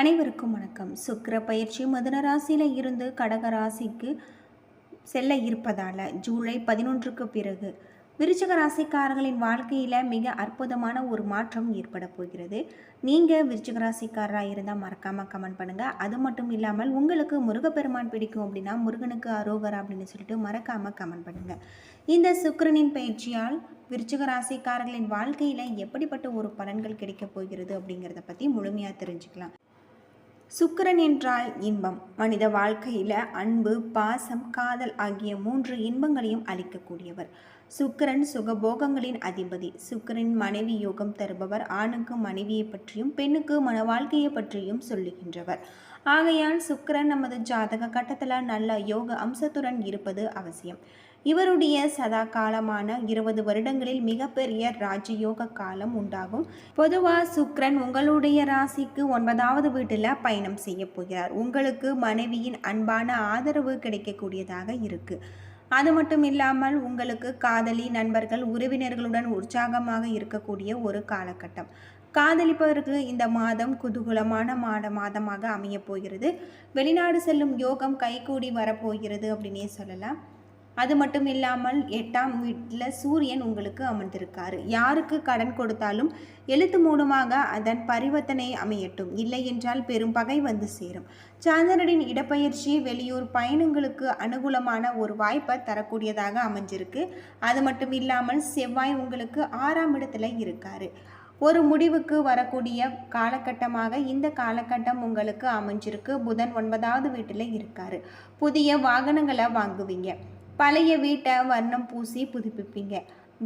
அனைவருக்கும் வணக்கம். சுக்கர பயிற்சி மதுர ராசியில் இருந்து கடக ராசிக்கு செல்ல இருப்பதால் ஜூலை பதினொன்றுக்கு பிறகு விருச்சிக ராசிக்காரர்களின் வாழ்க்கையில் மிக அற்புதமான ஒரு மாற்றம் ஏற்பட போகிறது. நீங்கள் விருச்சிக ராசிக்காரராக இருந்தால் மறக்காமல் கமெண்ட் பண்ணுங்கள் அது மட்டும் இல்லாமல் உங்களுக்கு முருகப்பெருமான் பிடிக்கும் அப்படின்னா முருகனுக்கு அரோகரா அப்படின்னு சொல்லிட்டு மறக்காமல் கமெண்ட் பண்ணுங்கள் இந்த சுக்கிரனின் பயிற்சியால் விருச்சிக ராசிக்காரர்களின் வாழ்க்கையில் எப்படிப்பட்ட ஒரு பலன்கள் கிடைக்கப் போகிறது அப்படிங்கிறத பற்றி முழுமையாக தெரிஞ்சுக்கலாம். சுக்கிரன் என்றால் இன்பம். மனித வாழ்க்கையில் அன்பு பாசம் காதல் ஆகிய மூன்று இன்பங்களையும் அளிக்கக்கூடியவர். சுக்கிரன் சுகபோகங்களின் அதிபதி. சுக்கிரன் மனைவி யோகம் தருபவர். ஆணுக்கு மனைவியை பற்றியும் பெண்ணுக்கு மன வாழ்க்கையை பற்றியும் சொல்லுகின்றவர். ஆகையால் சுக்கரன் நமது ஜாதக கட்டத்தில் நல்ல யோக அம்சத்துடன் இருப்பது அவசியம். இவருடைய சதா காலமான இருபது வருடங்களில் மிகப்பெரிய ராஜயோக காலம் உண்டாகும். பொதுவாக சுக்ரன் உங்களுடைய ராசிக்கு ஒன்பதாவது வீட்டில் பயணம் செய்ய போகிறார். உங்களுக்கு மனைவியின் அன்பான ஆதரவு கிடைக்கக்கூடியதாக இருக்கு. அது மட்டும் இல்லாமல் உங்களுக்கு காதலி நண்பர்கள் உறவினர்களுடன் உற்சாகமாக இருக்கக்கூடிய ஒரு காலகட்டம். காதலிப்பவருக்கு இந்த மாதம் குதூகலமான மாத மாதமாக அமையப் போகிறது. வெளிநாடு செல்லும் யோகம் கைகூடி வரப்போகிறது அப்படின்னே சொல்லலாம். அது மட்டும் இல்லாமல் எட்டாம் வீட்டில் சூரியன் உங்களுக்கு அமர்ந்திருக்காரு. யாருக்கு கடன் கொடுத்தாலும் எழுத்து மூலமாக அதன் பரிவர்த்தனை அமையட்டும். இல்லை என்றால் பெரும் பகை வந்து சேரும். சந்திரனின் இடப்பெயர்ச்சி வெளியூர் பயணங்களுக்கு அனுகூலமான ஒரு வாய்ப்பை தரக்கூடியதாக அமைஞ்சிருக்கு. அது மட்டும் இல்லாமல் செவ்வாய் உங்களுக்கு ஆறாம் இடத்துல இருக்காரு. ஒரு முடிவுக்கு வரக்கூடிய காலகட்டமாக இந்த காலகட்டம் உங்களுக்கு அமைஞ்சிருக்கு. புதன் ஒன்பதாவது வீட்டில் இருக்காரு. புதிய வாகனங்களை வாங்குவீங்க. பழைய வீட்டை வர்ணம் பூசி புதுப்பிப்பீங்க.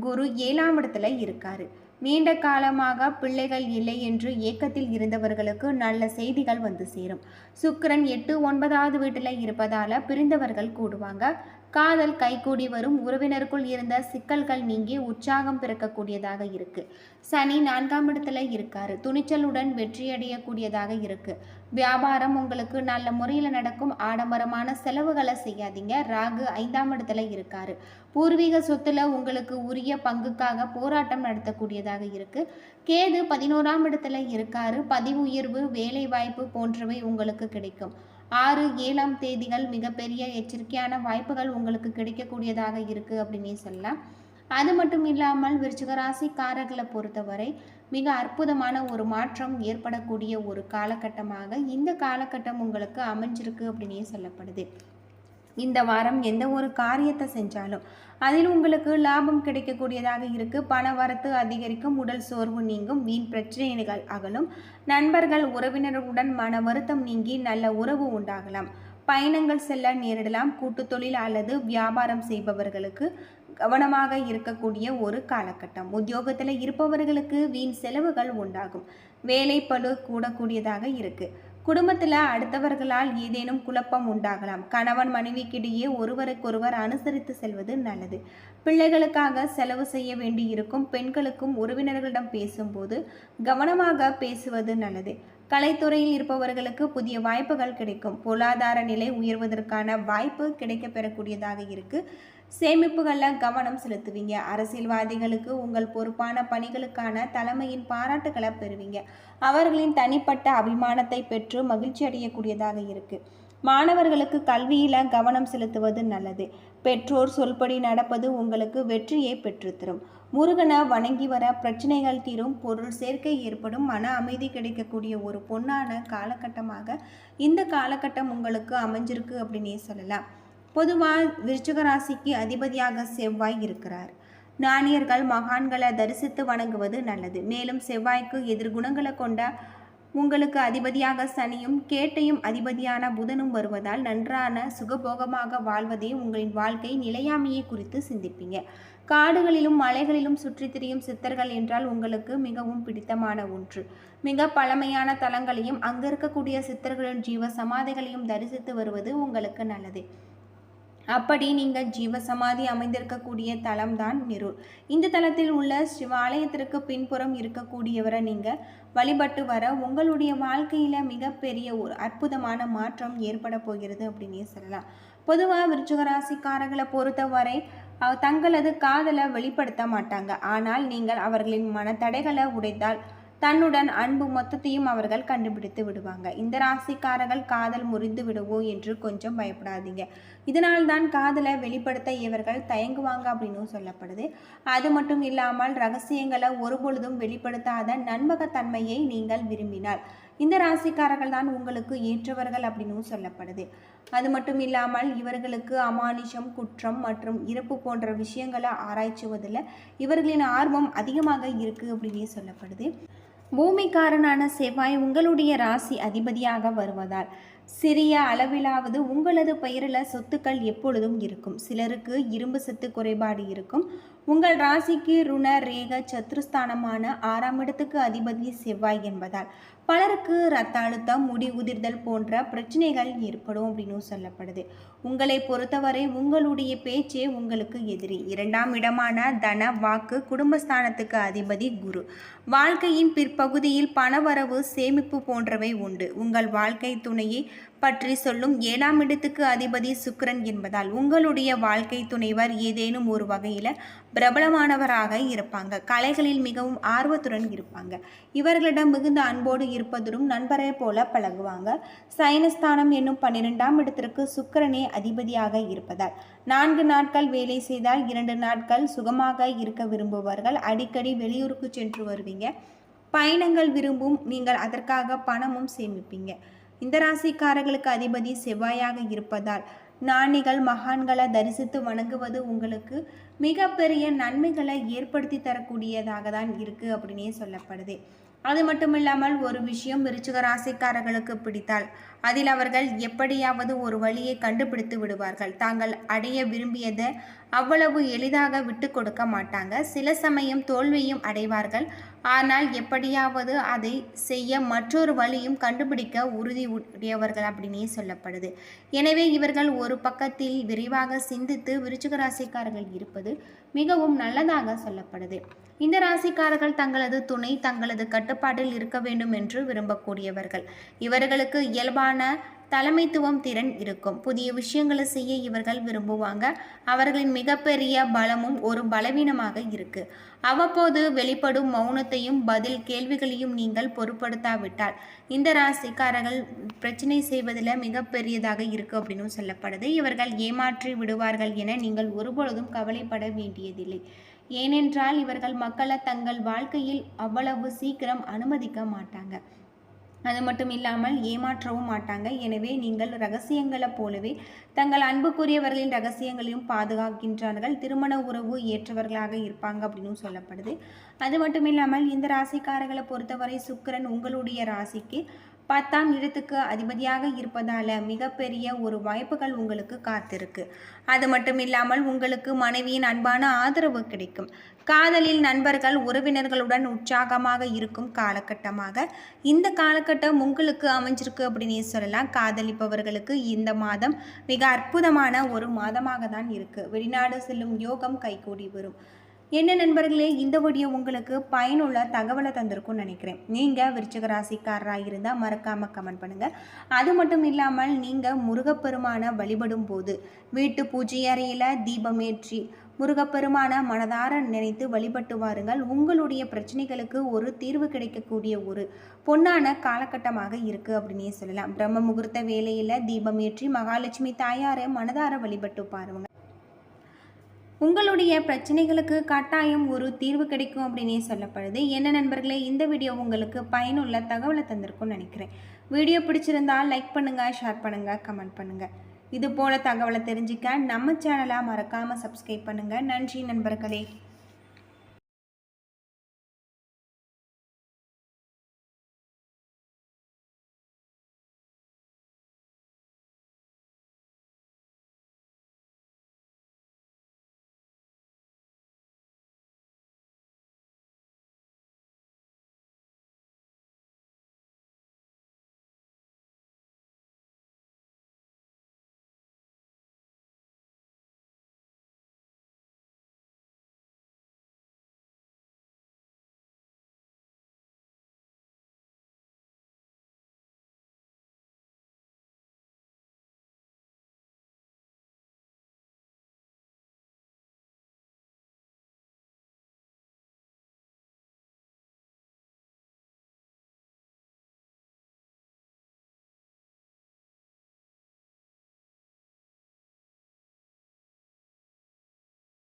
குரு ஏழாம் இடத்துல இருக்காரு. நீண்ட காலமாக பிள்ளைகள் இல்லை என்று ஏக்கத்தில் இருந்தவர்களுக்கு நல்ல செய்திகள் வந்து சேரும். சுக்கரன் எட்டு ஒன்பதாவது வீட்டில் இருப்பதால் பிரிந்தவர்கள் கூடுவாங்க. காதல் கைகூடி வரும் உறவினருக்குள் இருந்த சிக்கல்கள் நீங்கி உற்சாகம் பிறக்கக்கூடியதாக இருக்கு. சனி நான்காம் இடத்துல இருக்காரு. துணிச்சலுடன் வெற்றியடையக்கூடியதாக இருக்கு. வியாபாரம் உங்களுக்கு நல்ல முறையில் நடக்கும். ஆடம்பரமான செலவுகளை செய்யாதீங்க. ராகு ஐந்தாம் இடத்துல இருக்காரு. பூர்வீக சொத்துல உங்களுக்கு உரிய பங்குக்காக போராட்டம் நடத்தக்கூடியதாக இருக்கு. கேது பதினோராம் இடத்துல இருக்காரு. பதிவு உயர்வு வேலை வாய்ப்பு போன்றவை உங்களுக்கு கிடைக்கும். ஆறு ஏழாம் தேதிகள் மிகப்பெரிய எச்சரிக்கையான வாய்ப்புகள் உங்களுக்கு கிடைக்கக்கூடியதாக இருக்கு அப்படின்னே சொல்லலாம். அது மட்டும் இல்லாமல் விருச்சிகராசிக்காரர்களை பொறுத்தவரை மிக அற்புதமான ஒரு மாற்றம் ஏற்படக்கூடிய ஒரு காலகட்டமாக இந்த காலகட்டம் உங்களுக்கு அமைஞ்சிருக்கு அப்படின்னே சொல்லப்படுது. இந்த வாரம் எந்த ஒரு காரியத்தை செஞ்சாலும் அதில் உங்களுக்கு லாபம் கிடைக்கக்கூடியதாக இருக்கு. பண வரத்து அதிகரிக்கும் உடல் சோர்வு நீங்கும் வீண் பிரச்சனைகள் அகலும். நண்பர்கள் உறவினர்களுடன் மன வருத்தம் நீங்கி நல்ல உறவு உண்டாகலாம். பயணங்கள் செல்ல நேரிடலாம். கூட்டு தொழில் அல்லது வியாபாரம் செய்பவர்களுக்கு கவனமாக இருக்கக்கூடிய ஒரு காலகட்டம். உத்தியோகத்தில் இருப்பவர்களுக்கு வீண் செலவுகள் உண்டாகும். வேலை பளு கூடக்கூடியதாக இருக்குது குடும்பத்தில் அடுத்தவர்களால் ஏதேனும் குழப்பம் உண்டாகலாம். கணவன் மனைவிக்கிடையே ஒருவருக்கொருவர் அனுசரித்து செல்வது நல்லது. பிள்ளைகளுக்காக செலவு செய்ய வேண்டியிருக்கும் பெண்களுக்கும் உறவினர்களிடம் பேசும்போது கவனமாக பேசுவது நல்லது. கலைத்துறையில் இருப்பவர்களுக்கு புதிய வாய்ப்புகள் கிடைக்கும். பொருளாதார நிலை உயர்வதற்கான வாய்ப்பு கிடைக்க பெறக்கூடியதாக இருக்குது சேமிப்புகளில் கவனம் செலுத்துவீங்க. அரசியல்வாதிகளுக்கு உங்கள் பொறுப்பான பணிகளுக்கான தலைமையின் பாராட்டுகளை பெறுவீங்க. அவர்களின் தனிப்பட்ட அபிமானத்தை பெற்று மகிழ்ச்சி அடையக்கூடியதாக இருக்குது மாணவர்களுக்கு கல்வியில் கவனம் செலுத்துவது நல்லது. பெற்றோர் சொல்படி நடப்பது உங்களுக்கு வெற்றியை பெற்றுத்தரும். முருகனை வணங்கி வர பிரச்சனைகள் தீரும் பொருள் சேர்க்கை ஏற்படும் மன அமைதி கிடைக்கக்கூடிய ஒரு பொன்னான காலகட்டமாக இந்த காலகட்டம் உங்களுக்கு அமைஞ்சிருக்கு அப்படின்னே சொல்லலாம். பொதுவாக விருச்சிக ராசிக்கு அதிபதியாக செவ்வாய் இருக்கிறார். ஞானியர்கள் மகான்களை தரிசித்து வணங்குவது நல்லது. மேலும் செவ்வாய்க்கு எதிர்குணங்களை கொண்ட உங்களுக்கு அதிபதியாக சனியும் கேட்டையும் அதிபதியான புதனும் வருவதால் நன்றான சுகபோகமாக வாழ்வதே உங்களின் வாழ்க்கை நிலையாமையை குறித்து சிந்திப்பீங்க. காடுகளிலும் மலைகளிலும் சுற்றித் திரியும் சித்தர்கள் என்றால் உங்களுக்கு மிகவும் பிடித்தமான ஒன்று. மிக பழமையான தலங்களையும் அங்கு இருக்கக்கூடிய சித்தர்களின் ஜீவ சமாதிகளையும் தரிசித்து வருவது உங்களுக்கு நல்லது. அப்படி நீங்கள் ஜீவ சமாதி அமைந்திருக்கக்கூடிய தலம்தான் நிரூர் இந்த தலத்தில் உள்ள சிவாலயத்திற்கு பின்புறம் இருக்கக்கூடியவரை நீங்கள் வழிபட்டு வர உங்களுடைய வாழ்க்கையில் மிகப்பெரிய ஒரு அற்புதமான மாற்றம் ஏற்பட போகிறது அப்படின்னே சொல்லலாம். பொதுவாக விருச்சிகராசிக்காரர்களை பொறுத்தவரை தங்களது காதலை வெளிப்படுத்த மாட்டாங்க. ஆனால் நீங்கள் அவர்களின் மனத்தடைகளை உடைத்தால் தன்னுடன் அன்பு மொத்தத்தையும் அவர்கள் கண்டுபிடித்து விடுவாங்க. இந்த ராசிக்காரர்கள் காதல் முறிந்து விடுவோ என்று கொஞ்சம் பயப்படாதீங்க. இதனால் தான் காதலை வெளிப்படுத்த இவர்கள் தயங்குவாங்க அப்படின்னு சொல்லப்படுது. அது மட்டும் இல்லாமல் ரகசியங்களை ஒருபொழுதும் வெளிப்படுத்தாத நண்பகத்தன்மையை நீங்கள் விரும்பினால் இந்த ராசிக்காரர்கள் தான் உங்களுக்கு ஏற்றவர்கள் அப்படின்னு சொல்லப்படுது. அது மட்டும் இல்லாமல் இவர்களுக்கு அமானுஷம் குற்றம் மற்றும் இறப்பு போன்ற விஷயங்களை ஆராய்ச்சுவதில் இவர்களின் ஆர்வம் அதிகமாக இருக்குது அப்படின்னே சொல்லப்படுது. பூமிக்காரனான செவ்வாய் உங்களுடைய ராசி அதிபதியாக வருவதால் சிறிய அளவிலாவது உங்களது பெயரில் சொத்துக்கள் எப்பொழுதும் இருக்கும். சிலருக்கு இரும்பு சத்து குறைபாடு இருக்கும். உங்கள் ராசிக்கு ருண ரேக சத்ருஸ்தானமான ஆறாம் இடத்துக்கு அதிபதி செவ்வாய் என்பதால் பலருக்கு ரத்த அழுத்தம் முடி உதிர்தல் போன்ற பிரச்சனைகள் ஏற்படும் அப்படின்னு சொல்லப்படுது. உங்களை பொறுத்தவரை உங்களுடைய பேச்சே உங்களுக்கு எதிரி. இரண்டாம் இடமான தன வாக்கு குடும்பஸ்தானத்துக்கு அதிபதி குரு. வாழ்க்கையின் பிற்பகுதியில் பணவரவு சேமிப்பு போன்றவை உண்டு. உங்கள் வாழ்க்கை துணையை பற்றி சொல்லும் ஏழாம் இடத்துக்கு அதிபதி சுக்கரன் என்பதால் உங்களுடைய வாழ்க்கை துணைவர் ஏதேனும் ஒரு வகையில் பிரபலமானவராக இருப்பாங்க. கலைகளில் மிகவும் ஆர்வத்துடன் இருப்பாங்க. இவர்களிடம் மிகுந்த அன்போடு இருப்பதும் நண்பரை போல பழகுவாங்க. சைனஸ்தானம் என்னும் பன்னிரெண்டாம் இடத்திற்கு சுக்கிரனே அதிபதியாக இருப்பதால் நான்கு நாட்கள் வேலை செய்தால் இரண்டு நாட்கள் சுகமாக இருக்க விரும்புவார்கள் அடிக்கடி வெளியூருக்கு சென்று வருவீங்க. பயணங்கள் விரும்பும் நீங்கள் அதற்காக பணமும் சேமிப்பீங்க. இந்த ராசிக்காரர்களுக்கு அதிபதி செவ்வாயாக இருப்பதால் ஞானிகள் மகான்களை தரிசித்து வணங்குவது உங்களுக்கு மிகப்பெரிய நன்மைகளை ஏற்படுத்தி தரக்கூடியதாக தான் இருக்குது அப்படின்னே சொல்லப்படுது. அது மட்டும் இல்லாமல் ஒரு விஷயம் விருச்சிக ராசிக்காரர்களுக்கு பிடித்தால் அதில் அவர்கள் எப்படியாவது ஒரு வழியை கண்டுபிடித்து விடுவார்கள். தாங்கள் அடைய விரும்பியதை அவ்வளவு எளிதாக விட்டு கொடுக்க மாட்டாங்க. சில சமயம் தோல்வியும் அடைவார்கள். ஆனால் எப்படியாவது அதை செய்ய மற்றொரு வழியும் கண்டுபிடிக்க உறுதி உடையவர்கள் அப்படின்னே சொல்லப்படுது. எனவே இவர்கள் ஒரு பக்கத்தில் விரைவாக சிந்தித்து விருச்சிக ராசிக்காரர்கள் இருப்பது மிகவும் நல்லதாக சொல்லப்படுது. இந்த ராசிக்காரர்கள் தங்களது துணை தங்களது கட்டுப்பாட்டில் இருக்க வேண்டும் என்று விரும்பக்கூடியவர்கள். இவர்களுக்கு இயல்பான தலைமைத்துவம் திறன் இருக்கும். புதிய விஷயங்களை செய்ய இவர்கள் விரும்புவாங்க. அவர்களின் மிகப்பெரிய பலமும் ஒரு பலவீனமாக இருக்கு. அவ்வப்போது வெளிப்படும் மௌனத்தையும் பதில் கேள்விகளையும் நீங்கள் பொருட்படுத்தாவிட்டால் இந்த ராசிக்காரர்கள் பிரச்சனை செய்வதில் மிகப்பெரியதாக இருக்கு அப்படின்னு சொல்லப்படுது. இவர்கள் ஏமாற்றி விடுவார்கள் என நீங்கள் ஒருபொழுதும் கவலைப்பட வேண்டியதில்லை. ஏனென்றால் இவர்கள் மக்களை தங்கள் வாழ்க்கையில் அவ்வளவு சீக்கிரம் அனுமதிக்க மாட்டாங்க. அது மட்டும் இல்லாமல் ஏமாற்றவும் மாட்டாங்க. எனவே நீங்கள் ரகசியங்களைப் போலவே தங்கள் அன்புக்குரியவர்களின் ரகசியங்களையும் பாதுகாக்கின்றார்கள். திருமண உறவு ஏற்றவர்களாக இருப்பாங்க அப்படின்னு சொல்லப்படுது. அது மட்டும் இல்லாமல் இந்த ராசிக்காரர்களை பொறுத்தவரை சுக்கிரன் உங்களுடைய ராசிக்கு பத்தாம் இடத்துக்கு அதிபதியாக இருப்பதால் மிகப்பெரிய ஒரு வாய்ப்புகள் உங்களுக்கு காத்திருக்கு. அது மட்டும் இல்லாமல் உங்களுக்கு மனைவியின் அன்பான ஆதரவு கிடைக்கும். காதலில் நண்பர்கள் உறவினர்களுடன் உற்சாகமாக இருக்கும் காலகட்டமாக இந்த காலகட்டம் உங்களுக்கு அமைஞ்சிருக்கு அப்படின்னு சொல்லலாம். காதலிப்பவர்களுக்கு இந்த மாதம் மிக அற்புதமான ஒரு மாதமாக தான் இருக்குது வெளிநாடு செல்லும் யோகம் கைகூடி வரும். என்ன நண்பர்களே இந்த வீடியோ உங்களுக்கு பயனுள்ள தகவலை தந்திருக்கும்னு நினைக்கிறேன். நீங்கள் விருச்சிக ராசிக்காரராக இருந்தால் மறக்காமல் கமெண்ட் பண்ணுங்கள் அது மட்டும் இல்லாமல் நீங்கள் முருகப்பெருமானை வழிபடும் போது வீட்டு பூஜை அறையில் தீபமேற்றி முருகப்பெருமான மனதார நினைத்து வழிபட்டு வாருங்கள். உங்களுடைய பிரச்சனைகளுக்கு ஒரு தீர்வு கிடைக்கக்கூடிய ஒரு பொன்னான காலகட்டமாக இருக்குது அப்படின்னே சொல்லலாம். பிரம்ம முகூர்த்த வேலையில் தீபமேற்றி மகாலட்சுமி தாயாரை மனதார வழிபட்டு பாருங்கள் உங்களுடைய பிரச்சனைகளுக்கு கட்டாயம் ஒரு தீர்வு கிடைக்கும் அப்படின்னே சொல்லப்படுது. என்ன நண்பர்களே இந்த வீடியோ உங்களுக்கு பயனுள்ள தகவலை தந்திருக்கும்னு நினைக்கிறேன். வீடியோ பிடிச்சிருந்தால் லைக் பண்ணுங்கள் ஷேர் பண்ணுங்கள் கமெண்ட் பண்ணுங்கள் இது போல் தகவலை தெரிஞ்சுக்க நம்ம சேனலாக மறக்காமல் சப்ஸ்கிரைப் பண்ணுங்கள் நன்றி நண்பர்களே.